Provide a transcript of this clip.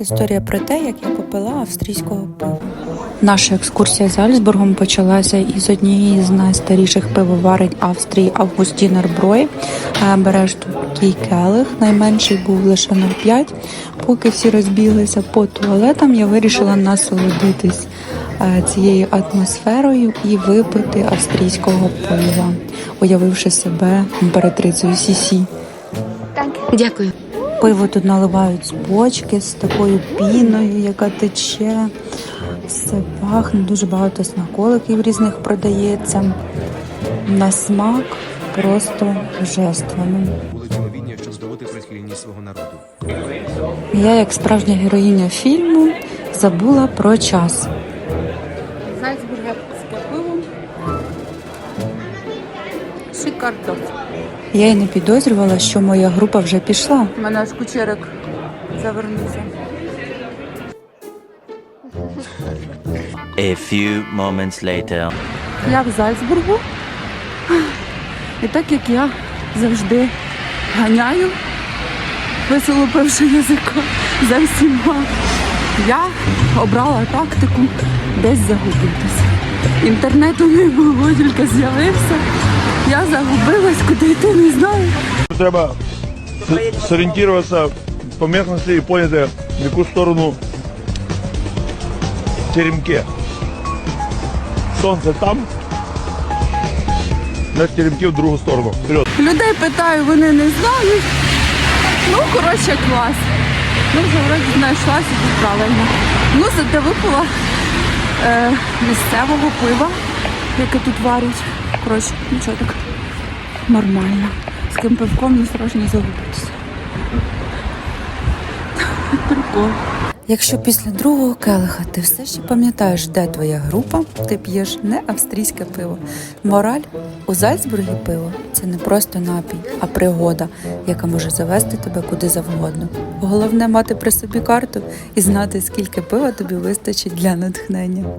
Історія про те, як я попила австрійського пива. Наша екскурсія Зальцбургом почалася із однієї з найстаріших пивоварень Австрії Августінер Брой. Е, Береш такий келих, найменший був лише 0,5. Поки всі розбіглися по туалетам, я вирішила насолодитись е, цією атмосферою і випити австрійського пива, уявивши себе імператрицею Сісі. Дякую. Пиво тут наливають з бочки з такою піною, яка тече. Все пахне, дуже багато смаколиків різних продається. На смак просто божественно. щоб здобути прихильність свого народу. Я, як справжня героїня фільму, забула про час. Шикардос. Я й не підозрювала, що моя група вже пішла. У мене аж кучерик завернувся. A few moments later. Я в Зальцбургу. І так як я завжди ганяю, весело пивши язика за всіма, я обрала тактику десь загубитися. Інтернету не було, тільки з'явився. Я загубилась, куди йти не знаю. Треба с- по местности и поняти, в яку сторону теремки. Сонце там, на теремки в другу сторону. Вперед. Людей питаю, вони не знають. Ну, коротше, клас. Ну, вже вроді знайшла собі правильно. Ну, зате випила е, місцевого пива, яке тут варять. Коротше, нічого так нормально. З ким пивком не страшно загубитися. Прикол. Якщо після другого келиха ти все ще пам'ятаєш, де твоя група, ти п'єш не австрійське пиво. Мораль у Зальцбургі пиво це не просто напій, а пригода, яка може завести тебе куди завгодно. Головне мати при собі карту і знати, скільки пива тобі вистачить для натхнення.